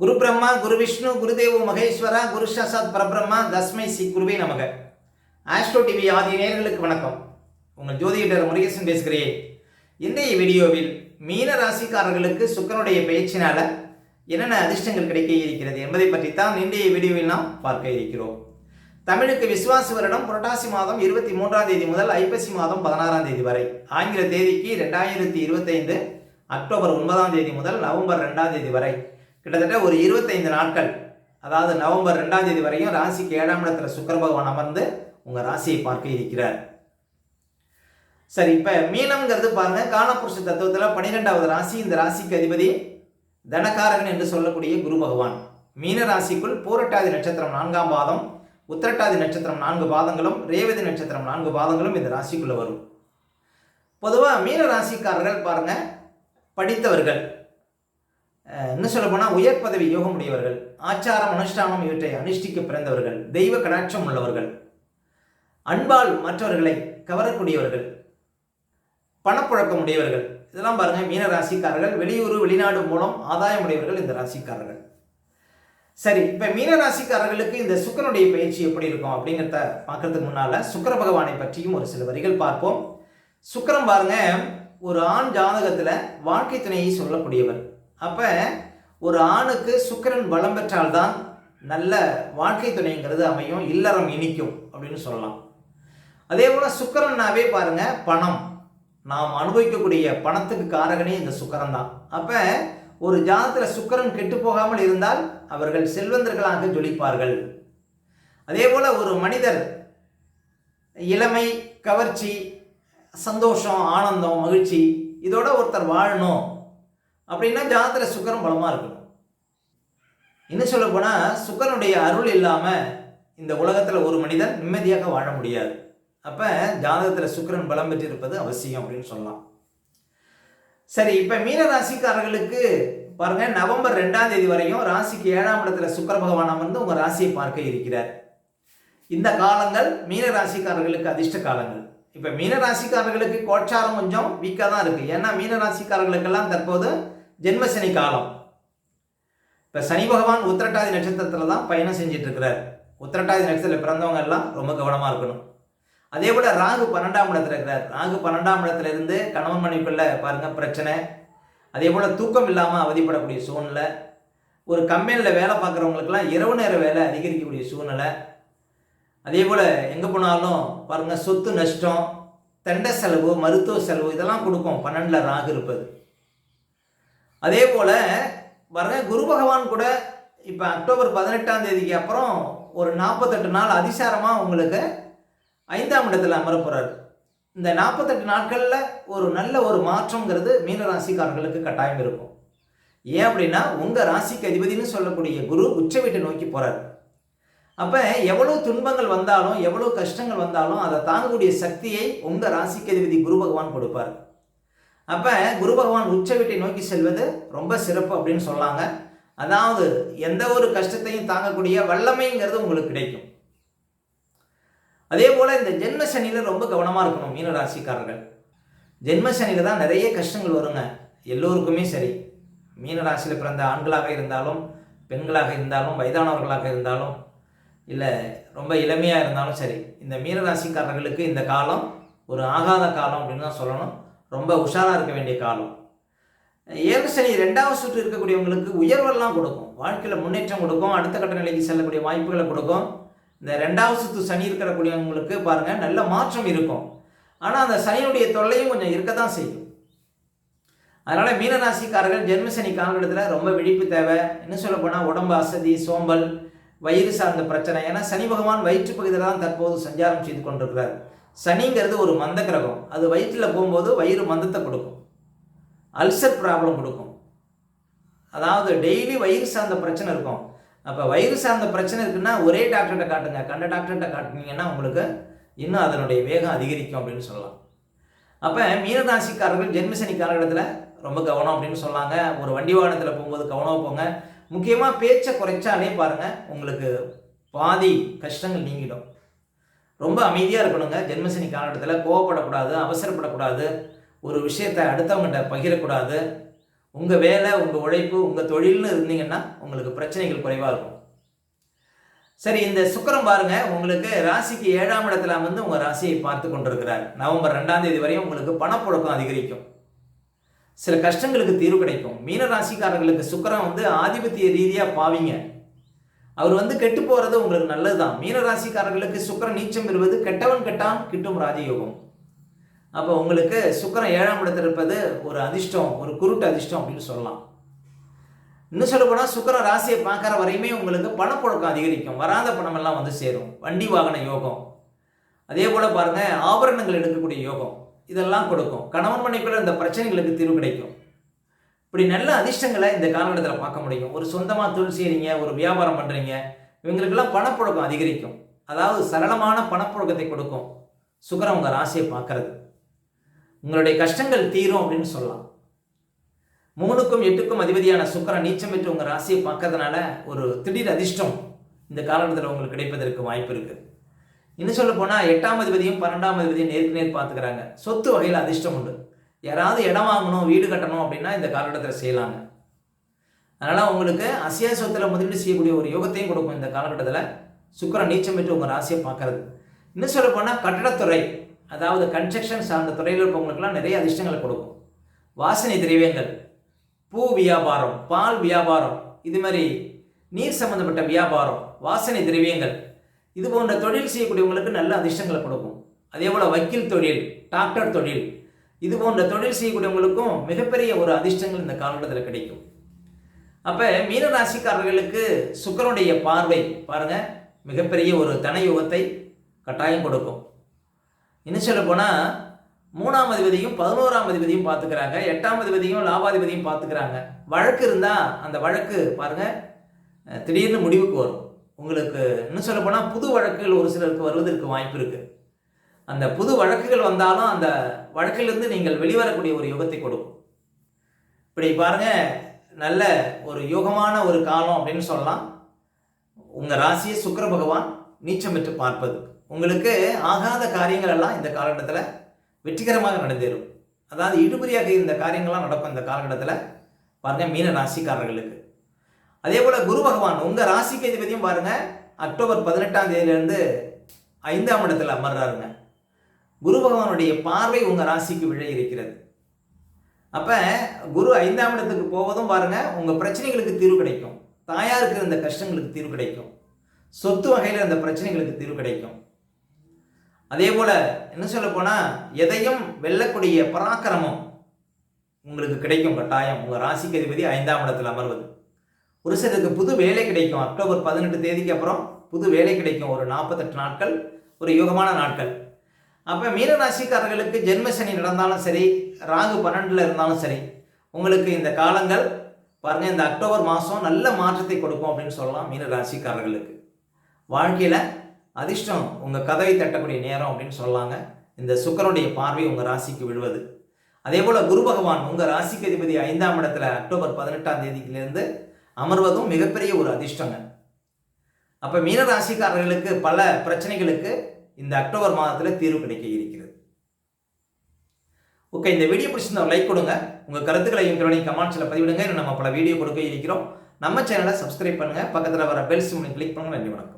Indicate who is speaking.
Speaker 1: குரு பிரம்மா குரு விஷ்ணு குருதேவ மகேஸ்வரா குரு சாசாத் பரபிரம்மா தஸ்மை சி குருவே நமக. ஆஸ்ட்ரோ டிவி ஆதி நேர்களுக்கு வணக்கம். உங்கள் ஜோதிடர் முருகேசன் பேசுகிறேன். இன்றைய வீடியோவில் மீன ராசிக்காரர்களுக்கு சுக்கரனுடைய பயிற்சினால என்னென்ன அதிர்ஷ்டங்கள் கிடைக்க இருக்கிறது என்பதை பற்றி தான் இன்றைய வீடியோவில் நாம் பார்க்க இருக்கிறோம். தமிழுக்கு விசுவாச வருடம் புரட்டாசி மாதம் இருபத்தி மூன்றாம் தேதி முதல் ஐப்பசி மாதம் பதினாறாம் தேதி வரை. ஆங்கில தேதிக்கு ரெண்டாயிரத்தி இருபத்தைந்து அக்டோபர் ஒன்பதாம் தேதி முதல் நவம்பர் ரெண்டாம் தேதி வரை. கிட்டத்தட்ட ஒரு இருபத்தைந்து நாட்கள் அதாவது நவம்பர் ரெண்டாம் தேதி வரையும் ராசிக்கு ஏழாம் இடத்துல சுக்கர பகவான் அமர்ந்து உங்கள் ராசியை பார்க்க இருக்கிறார். சரி இப்போ மீனம்ங்கிறது பாருங்க காலப்புருஷ தத்துவத்தில் பன்னிரெண்டாவது ராசி இந்த ராசிக்கு அதிபதி தனகாரகன் என்று சொல்லக்கூடிய குரு பகவான். மீன ராசிக்குள் பூரட்டாதி நட்சத்திரம் நான்காம் பாதம் உத்திரட்டாதி நட்சத்திரம் நான்கு பாதங்களும் ரேவதி நட்சத்திரம் நான்கு பாதங்களும் இந்த ராசிக்குள்ளே வரும். பொதுவாக மீன ராசிக்காரர்கள் பாருங்க படித்தவர்கள். இன்னும் சொல்ல போனால் உயர் பதவி யோகம் உடையவர்கள் ஆச்சாரம் அனுஷ்டானம் இவற்றை அனுஷ்டிக்க பிறந்தவர்கள் தெய்வ கடாட்சம் உள்ளவர்கள் அன்பால் மற்றவர்களை கவரக்கூடியவர்கள் பணப்புழக்கம் உடையவர்கள் இதெல்லாம் பாருங்கள் மீன ராசிக்காரர்கள் வெளியூர் வெளிநாடு மூலம் ஆதாயம் உடையவர்கள் இந்த ராசிக்காரர்கள். சரி இப்போ மீன ராசிக்காரர்களுக்கு இந்த சுக்கரனுடைய பயிற்சி எப்படி இருக்கும் அப்படிங்கிறத பார்க்கறதுக்கு முன்னால் சுக்கர பகவானை பற்றியும் ஒரு சில வரிகள் பார்ப்போம். சுக்கரம் பாருங்க ஒரு ஆண் ஜாதகத்தில் வாழ்க்கை துணையை சொல்லக்கூடியவர். அப்போ ஒரு ஆணுக்கு சுக்கரன் பலம் பெற்றால்தான் நல்ல வாழ்க்கை துணைங்கிறது அமையும் இல்லறம் இனிக்கும் அப்படின்னு சொல்லலாம். அதே போல் சுக்கரன்னாவே பாருங்க பணம். நாம் அனுபவிக்கக்கூடிய பணத்துக்கு காரகனே இந்த சுக்கரன் தான் அப்போ ஒரு ஜாதத்தில் சுக்கரன் கெட்டு போகாமல் இருந்தால் அவர்கள் செல்வந்தர்களாக ஜொலிப்பார்கள். அதே போல் ஒரு மனிதர் இளமை கவர்ச்சி சந்தோஷம் ஆனந்தம் மகிழ்ச்சி இதோட ஒருத்தர் வாழணும். அப்படின்னா ஜாதத்தில் சுக்கரம் பலமாக இருக்கணும் இன்னும் சொல்ல போனால் சுக்கரனுடைய அருள் இல்லாமல் இந்த உலகத்தில் ஒரு மனிதன் நிம்மதியாக வாழ முடியாது. அப்போ ஜாதகத்தில் சுக்கிரன் பலம் பெற்றிருப்பது அவசியம் அப்படின்னு சொல்லலாம். சரி இப்போ மீன ராசிக்காரர்களுக்கு பாருங்க நவம்பர் ரெண்டாம் தேதி வரையும் ராசிக்கு ஏழாம் இடத்துல சுக்கர பகவான் அமர்ந்து உங்கள் ராசியை பார்க்க இருக்கிறார். இந்த காலங்கள் மீன ராசிக்காரர்களுக்கு அதிர்ஷ்ட காலங்கள். இப்போ மீன ராசிக்காரர்களுக்கு கோச்சாரம் கொஞ்சம் வீக்காக தான் இருக்குது ஏன்னா மீன ராசிக்காரர்களுக்கெல்லாம் தற்போது ஜென்மசனி காலம். இப்போ சனி பகவான் உத்திரட்டாதி நட்சத்திரத்தில் தான் பயணம் செஞ்சுட்டு இருக்கிறார் உத்திரட்டாதி நட்சத்திரத்தில் பிறந்தவங்க எல்லாம் ரொம்ப கவனமாக இருக்கணும். அதே போல் ராகு பன்னெண்டாம் இடத்துல இருக்கிறார். ராகு பன்னெண்டாம் இடத்துல இருந்து கணவன் மனைவிக்குள்ள பாருங்கள் பிரச்சனை. அதே போல் தூக்கம் இல்லாமல் அவதிப்படக்கூடிய சூழ்நிலை. ஒரு கம்பெனியில் வேலை பார்க்குறவங்களுக்குலாம் இரவு நேர வேலை அதிகரிக்கக்கூடிய சூழ்நிலை. அதே போல் எங்கே போனாலும் பாருங்கள் சொத்து நஷ்டம் தண்ட செலவு மருத்துவ செலவு இதெல்லாம் கொடுக்கும். பன்னெண்டில் ராகு இருப்பது. அதே போல் வர குரு பகவான் கூட இப்போ அக்டோபர் பதினெட்டாம் தேதிக்கு அப்புறம் ஒரு நாற்பத்தெட்டு நாள் அதிசாரமாக உங்களுக்கு ஐந்தாம் இடத்துல அமர போகிறார் இந்த நாற்பத்தெட்டு நாட்களில் ஒரு நல்ல ஒரு மாற்றங்கிறது மீன ராசிக்காரர்களுக்கு கட்டாயம் இருக்கும். ஏன் அப்படின்னா உங்கள் ராசிக்கு அதிபதினு சொல்லக்கூடிய குரு உச்ச வீட்டை நோக்கி போகிறார் அப்போ எவ்வளோ துன்பங்கள் வந்தாலும் எவ்வளோ கஷ்டங்கள் வந்தாலும் அதை தாங்கக்கூடிய சக்தியை உங்கள் ராசிக்கு அதிபதி குரு பகவான் கொடுப்பார். அப்போ குரு பகவான் உச்ச வீட்டை நோக்கி செல்வது ரொம்ப சிறப்பு அப்படின்னு சொல்லாங்க அதாவது எந்த ஒரு கஷ்டத்தையும் தாங்கக்கூடிய வல்லமைங்கிறது உங்களுக்கு கிடைக்கும். அதே போல் இந்த ஜென்ம சனியில் ரொம்ப கவனமாக இருக்கணும் மீன ராசிக்காரர்கள் ஜென்ம சனியில் தான் நிறைய கஷ்டங்கள் வருங்க. எல்லோருக்குமே சரி. மீன ராசியில் பிறந்த ஆண்களாக இருந்தாலும் பெண்களாக இருந்தாலும் வயதானவர்களாக இருந்தாலும் இல்லை ரொம்ப இளமையாக இருந்தாலும் சரி இந்த மீனராசிக்காரர்களுக்கு இந்த காலம் ஒரு ஆகாத காலம் அப்படின்னு தான் சொல்லணும். ரொம்ப உஷாராக இருக்க வேண்டிய காலம். ஏழு சனி ரெண்டாவது சுற்று இருக்கக்கூடியவங்களுக்கு உயர்வெல்லாம் கொடுக்கும். வாழ்க்கையில் முன்னேற்றம் கொடுக்கும். அடுத்த கட்ட நிலைக்கு செல்லக்கூடிய வாய்ப்புகளை கொடுக்கும். இந்த ரெண்டாவது சுற்று சனி இருக்கக்கூடியவங்களுக்கு பாருங்கள் நல்ல மாற்றம் இருக்கும். ஆனால் அந்த சனியுடைய தொல்லையும் கொஞ்சம் இருக்க தான் செய்யும். அதனால் மீனராசிக்காரர்கள் ஜென்ம சனி காலகட்டத்தில் ரொம்ப விழிப்பு தேவை. இன்னும் சொல்ல போனால் உடம்பு அசதி சோம்பல் வயிறு சார்ந்த பிரச்சனை. ஏன்னா சனி பகவான் வயிற்று பகுதியில் தான் தற்போது சஞ்சாரம் செய்து கொண்டிருக்கிறார். சனிங்கிறது ஒரு மந்த கிரகம். அது வயிற்றில் போகும்போது வயிறு மந்தத்தை கொடுக்கும். அல்சர் ப்ராப்ளம் கொடுக்கும். அதாவது டெய்லி வயிறு சார்ந்த பிரச்சனை இருக்கும். அப்போ வயிறு சார்ந்த பிரச்சனை இருக்குன்னா ஒரே டாக்டர்கிட்ட காட்டுங்க. கண்ட டாக்டர்கிட்ட காட்டுனீங்கன்னா உங்களுக்கு இன்னும் அதனுடைய வேகம் அதிகரிக்கும் அப்படின்னு சொல்லலாம். அப்போ மீனராசிக்காரர்கள் ஜென்மசனி காலகட்டத்தில் ரொம்ப கவனம் அப்படின்னு சொன்னாங்க. ஒரு வண்டி வாகனத்தில் போகும்போது கவனம் போங்க. முக்கியமாக பேச்சை குறைச்சாலே பாருங்கள் உங்களுக்கு பாதி கஷ்டங்கள் நீங்கிடும். ரொம்ப அமைதியாக இருக்கணுங்க. ஜென்மசனி காலகட்டத்தில் கோவப்படக்கூடாது அவசரப்படக்கூடாது. ஒரு விஷயத்தை அடுத்தவங்ககிட்ட பகிரக்கூடாது. உங்கள் வேலை உங்கள் உழைப்பு உங்கள் தொழில்னு இருந்தீங்கன்னா உங்களுக்கு பிரச்சனைகள் குறைவாக இருக்கும். சரி இந்த சுக்கரம் பாருங்க. உங்களுக்கு ராசிக்கு ஏழாம் இடத்துல வந்து உங்கள் ராசியை பார்த்து கொண்டிருக்கிறார். நவம்பர் ரெண்டாம் தேதி வரையும் உங்களுக்கு பணப்புழக்கம் அதிகரிக்கும். சில கஷ்டங்களுக்கு தீர்வு கிடைக்கும். மீன ராசிக்காரர்களுக்கு சுக்கரம் வந்து ஆதிபத்திய ரீதியாக பாவிங்க. அவர் வந்து கெட்டு போகிறது உங்களுக்கு நல்லதுதான். மீனராசிக்காரர்களுக்கு சுக்கரன் நீச்சம் பெறுவது கெட்டவன் கெட்டான் கிட்டும் ராஜயோகம். அப்போ உங்களுக்கு சுக்கரன் ஏழாம் இடத்தில் இருப்பது ஒரு அதிர்ஷ்டம் ஒரு குருட்டு அதிர்ஷ்டம் அப்படின்னு சொல்லலாம். இன்னும் சொல்ல போனால் ராசியை பார்க்குற வரையுமே உங்களுக்கு பணப்புழக்கம் அதிகரிக்கும். வராத பணமெல்லாம் வந்து சேரும். வண்டி வாகன யோகம். அதே போல் பாருங்கள் ஆபரணங்கள் எடுக்கக்கூடிய யோகம். இதெல்லாம் கொடுக்கும். கணவன் மனைக்குள்ள இந்த பிரச்சனைகளுக்கு தீர்வு கிடைக்கும். இப்படி நல்ல அதிர்ஷ்டங்களை இந்த காலகட்டத்தில் பார்க்க முடியும். ஒரு சொந்தமாக தொழில் செய்கிறீங்க ஒரு வியாபாரம் பண்ணுறீங்க இவங்களுக்கெல்லாம் பணப்புழக்கம் அதிகரிக்கும். அதாவது சரளமான பணப்புழக்கத்தை கொடுக்கும். சுக்கரம் உங்கள் ராசியை பார்க்கறது. உங்களுடைய கஷ்டங்கள் தீரும் அப்படின்னு சொல்லலாம். மூணுக்கும் எட்டுக்கும் அதிபதியான சுக்கரன் நீச்சம் பெற்று உங்கள் ராசியை பார்க்கறதுனால ஒரு திடீர் அதிர்ஷ்டம் இந்த காலகட்டத்தில் உங்களுக்கு கிடைப்பதற்கு வாய்ப்பு இருக்குது இன்னும் சொல்ல போனால் எட்டாம் அதிபதியும் பன்னெண்டாம் அதிபதியும் நேருக்கு நேர் பார்த்துக்கிறாங்க. சொத்து வகையில் அதிர்ஷ்டம் உண்டு. யாராவது இடம் வாங்கணும் வீடு கட்டணும் அப்படின்னா இந்த காலகட்டத்தில் செய்யலாங்க. அதனால் உங்களுக்கு அசியா சொத்தில் முதலீடு செய்யக்கூடிய ஒரு யோகத்தையும் கொடுக்கும் இந்த காலகட்டத்தில். சுக்கரன் நீச்சம் பெற்று உங்கள் ராசியை பார்க்கறது. இன்னும் சொல்ல போனால் கட்டடத்துறை அதாவது கன்ஸ்ட்ரக்ஷன் சார்ந்த துறையில் இருப்பவங்களுக்குலாம் நிறைய அதிர்ஷ்டங்களை கொடுக்கும். வாசனை திரவியங்கள் பூ வியாபாரம் பால் வியாபாரம் இது மாதிரி நீர் சம்பந்தப்பட்ட வியாபாரம் வாசனை திரவியங்கள் இது போன்ற தொழில் செய்யக்கூடியவங்களுக்கு நல்ல அதிர்ஷ்டங்களை கொடுக்கும். அதே போல் வக்கீல் தொழில் டாக்டர் தொழில் இது போன்ற தொழில் செய்யக்கூடியவங்களுக்கும் மிகப்பெரிய ஒரு அதிர்ஷ்டங்கள் இந்த காலகட்டத்தில் கிடைக்கும். அப்போ மீன ராசிக்காரர்களுக்கு சுக்கரனுடைய பார்வை பாருங்க மிகப்பெரிய ஒரு தனயுகத்தை கட்டாயம் கொடுக்கும். இன்னும் சொல்ல போனால் மூணாம் அதிபதியும் பதினோராம் அதிபதியும் பார்த்துக்கிறாங்க எட்டாம் அதிபதியும் லாபாதிபதியும் பார்த்துக்கிறாங்க. வழக்கு இருந்தால் அந்த வழக்கு பாருங்கள் திடீர்னு முடிவுக்கு வரும். உங்களுக்கு இன்னும் சொல்ல போனால் புது வழக்குகள் ஒரு சிலருக்கு வருவதற்கு வாய்ப்பு இருக்குது அந்த புது வழக்குகள் வந்தாலும் அந்த வழக்கிலிருந்து நீங்கள் வெளிவரக்கூடிய ஒரு யுகத்தை கொடுக்கும். இப்படி பாருங்க நல்ல ஒரு யோகமான ஒரு காலம் அப்படின்னு சொல்லலாம். உங்கள் ராசியை சுக்கர பகவான் நீச்சம் பெற்று பார்ப்பது. உங்களுக்கு ஆகாத காரியங்கள் எல்லாம் இந்த காலகட்டத்தில் வெற்றிகரமாக நடந்தேறும். அதாவது இடுபறியாக இந்த காரியங்கள்லாம் நடக்கும் இந்த காலகட்டத்தில் பாருங்க மீன ராசிக்காரர்களுக்கு. அதே போல் குரு பகவான் உங்கள் ராசிக்கு அதிபதியும் பாருங்க அக்டோபர் பதினெட்டாம் தேதியிலேருந்து ஐந்தாம் இடத்துல அமர்றாருங்க. குரு பகவானுடைய பார்வை உங்கள் ராசிக்கு விழ இருக்கிறது. அப்போ குரு ஐந்தாம் இடத்துக்கு போவதும் பாருங்க உங்கள் பிரச்சனைகளுக்கு தீர்வு கிடைக்கும். தாயாருக்கு இருந்த கஷ்டங்களுக்கு தீர்வு கிடைக்கும். சொத்து வகையில் இருந்த பிரச்சனைகளுக்கு தீர்வு கிடைக்கும். அதே போல் என்ன சொல்ல போனால் எதையும் வெல்லக்கூடிய பராக்கிரமம் உங்களுக்கு கிடைக்கும் கட்டாயம். உங்கள் ராசிக்கு அதிபதி ஐந்தாம் இடத்தில் அமர்வது. ஒரு சிலருக்கு புது வேலை கிடைக்கும். அக்டோபர் பதினெட்டு தேதிக்கு அப்புறம் புது வேலை கிடைக்கும். ஒரு நாற்பத்தெட்டு நாட்கள் ஒரு யோகமான நாட்கள். அப்போ மீனராசிக்காரர்களுக்கு ஜென்மசனி சனி நடந்தாலும் சரி ராகு பன்னெண்டில் இருந்தாலும் சரி உங்களுக்கு இந்த காலங்கள் பாருங்கள் இந்த அக்டோபர் மாதம் நல்ல மாற்றத்தை கொடுக்கும் அப்படின்னு சொல்லலாம் மீனராசிக்காரர்களுக்கு. வாழ்க்கையில் அதிர்ஷ்டம் உங்கள் கதவை தட்டக்கூடிய நேரம் அப்படின்னு சொல்லலாங்க இந்த சுக்கரனுடைய பார்வை உங்கள் ராசிக்கு விழுவது. அதே போல் குரு பகவான் உங்கள் ராசிக்கு அதிபதி ஐந்தாம் இடத்துல அக்டோபர் பதினெட்டாம் தேதியிலேருந்து அமர்வதும் மிகப்பெரிய ஒரு அதிர்ஷ்டங்க. அப்போ மீனராசிக்காரர்களுக்கு பல பிரச்சனைகளுக்கு இந்த அக்டோபர் மாதத்தில் தீர்வு கிடைக்க இருக்கிறது. ஓகே இந்த வீடியோ பிடிச்சிருந்தா லைக் கொடுங்க. உங்கள் கருத்துக்களை எங்களுடைய கமெண்ட்ஸில் பதிவிடுங்க. இன்னும் நம்ம பல வீடியோ கொடுக்க இருக்கிறோம். நம்ம சேனலை சப்ஸ்கிரைப் பண்ணுங்கள் பக்கத்தில் வர பெல் சிம்னு கிளிக் பண்ணுங்க. நன்றி வணக்கம்.